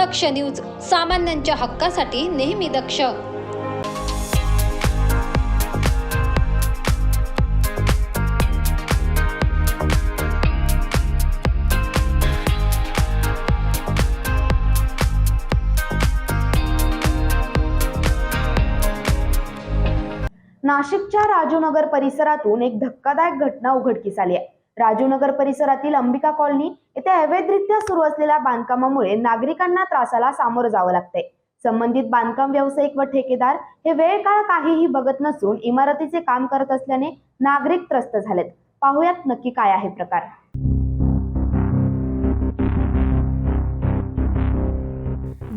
दक्ष news सामान्यांच्या हक्कासाठी नेहमी दक्ष. नाशिकच्या राजूनगर परिसरातून एक धक्कादायक घटना उघडकीस आली आहे. राजूनगर परिसरातील अंबिका कॉलनी येथे अवैधरित्या सुरू असलेल्या बांधकामामुळे नागरिकांना त्रासाला सामोरं जावं लागतंय. संबंधित बांधकाम व्यावसायिक व ठेकेदार हे वेळ काळ काहीही बघत नसून इमारतीचे काम करत असल्याने नागरिक त्रस्त झालेत. पाहुयात नक्की काय आहे प्रकार.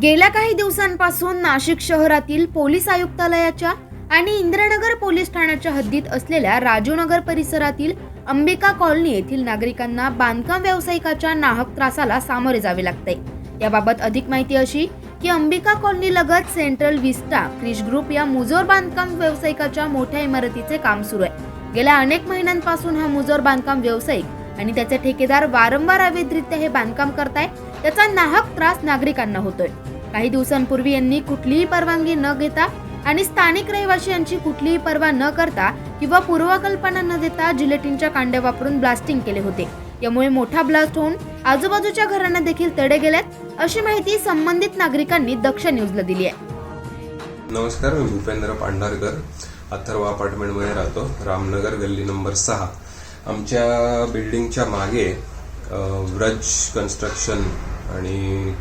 गेल्या काही दिवसांपासून नाशिक शहरातील पोलीस आयुक्तालयाच्या आणि इंद्रनगर पोलीस ठाण्याच्या हद्दीत असलेल्या राजूनगर परिसरातील अंबिका कॉलनी येथील नागरिकांना बांधकाम व्यावसायिकाच्या नाहक त्रासाला सामोरे जावे लागते. याबाबत अधिक माहिती अशी की अंबिका कॉलनी लगत सेंट्रल विस्टा क्रिश ग्रुप या मुजोर बांधकाम व्यावसायिकाच्या मोठ्या इमारतीचे काम सुरू आहे. गेल्या अनेक महिन्यांपासून हा मुजोर बांधकाम व्यावसायिक आणि त्याचे ठेकेदार वारंवार अवैधरित्या हे बांधकाम करताय त्याचा नाहक त्रास नागरिकांना होतोय. काही दिवसांपूर्वी यांनी कुठलीही परवानगी न घेता आणि स्थानिक रहिवासी यांची कुठलीही पर्वा न करता किंवा पूर्वकल्पना न देता जिलेटिनच्या कांड्या वापरून ब्लास्टिंग केले होते. यामुळे मोठा ब्लास्ट होऊन आजूबाजूच्या घरांना देखील तडे गेल्यात अशी माहिती संबंधित नागरिकांनी दक्ष न्यूजला दिली आहे. नमस्कार मी भूपेंद्र पांढरकर अथर्व अपार्टमेंटमध्ये राहतो रामनगर गल्ली नंबर सहा. आमच्या बिल्डिंगच्या मागे व्रज कन्स्ट्रक्शन आणि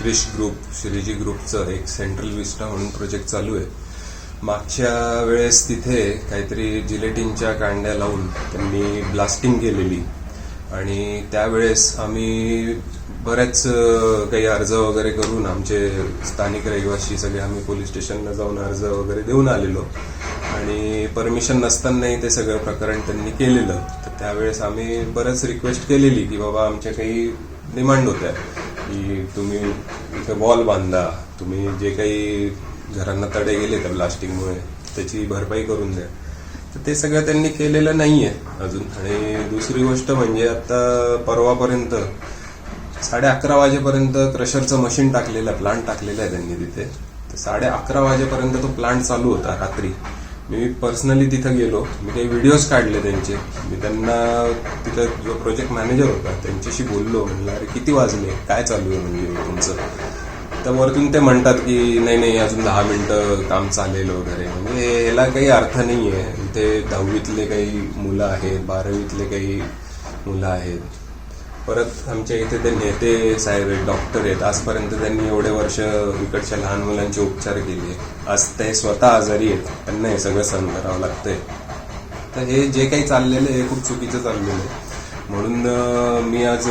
क्रिश ग्रुप श्रीजी ग्रुपचं एक सेंट्रल विस्टा म्हणून प्रोजेक्ट चालू आहे. मागच्या वेळेस तिथे काहीतरी जिलेटिनच्या कांड्या लावून त्यांनी ब्लास्टिंग केलेली. आणि त्यावेळेस आम्ही बरेच काही अर्ज वगैरे करून आमचे स्थानिक रहिवासी सगळे आम्ही पोलीस स्टेशनला जाऊन अर्ज वगैरे देऊन आलेलो. आणि परमिशन नसतानाही ते सगळं प्रकरण त्यांनी केलेलं. तर त्यावेळेस आम्ही बरंच रिक्वेस्ट केलेली की बाबा आमच्या काही डिमांड होत्या. की तुम्ही इथे वॉल बांधा. तुम्ही जे काही घरांना तडे गेले त्या ब्लास्टिंगमुळे त्याची भरपाई करून द्या. तर ते सगळं त्यांनी केलेलं नाहीये अजून. आणि दुसरी गोष्ट म्हणजे आता परवापर्यंत साडे अकरा वाजेपर्यंत क्रशरचं मशीन टाकलेलं प्लांट टाकलेलं आहे त्यांनी तिथे. तर साडे अकरा वाजेपर्यंत तो प्लांट चालू होता रात्री. मी पर्सनली तिथं गेलो. मी काही व्हिडिओज काढले त्यांचे. मी त्यांना तिथं जो प्रोजेक्ट मॅनेजर होता त्यांच्याशी बोललो. म्हणलं अरे किती वाजले? काय चालू आहे म्हणजे तुमचं? तर वरतून ते म्हणतात की नाही नाही अजून दहा मिनिटं काम चालेल वगैरे. म्हणजे याला काही अर्थ नाही आहे ते दहावीतले काही मुलं आहेत बारावीतले काही मुलं आहेत. परत आमच्या इथे ते नेते साहेब आहेत डॉक्टर आहेत. आजपर्यंत त्यांनी एवढे वर्ष इकडच्या लहान मुलांचे उपचार केले. आज ते स्वतः आजारी आहेत. त्यांना हे सगळं सहन करावं लागतंय. तर हे जे काही चाललेलं आहे हे खूप चुकीचं चाललेलं आहे. म्हणून मी आज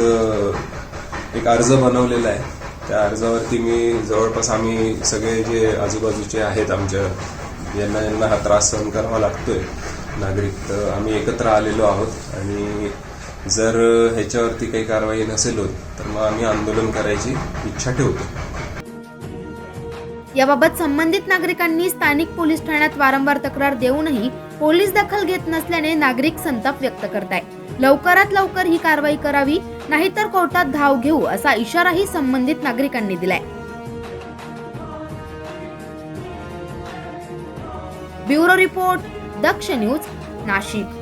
एक अर्ज बनवलेला आहे. त्या अर्जावरती मी जवळपास आम्ही सगळे जे आजूबाजूचे आहेत आमच्या यांना यांना हा त्रास सहन करावा लागतोय. नागरिक तर आम्ही एकत्र आलेलो आहोत आणि जर ह्याच्यावरती काही कारवाई नसेल होत तर मग आम्ही आंदोलन करायची इच्छा ठेवतो. याबाबत संबंधित नागरिकांनी स्थानिक पोलीस ठाण्यात वारंवार तक्रार देऊनही पोलीस दखल घेत नसल्याने नागरिक संताप व्यक्त करताय लवकरात लवकर ही कारवाई करावी नाहीतर कोर्टात धाव घेऊ असा इशाराही संबंधित नागरिकांनी दिलाय. Bureau report Daksh news Nashik.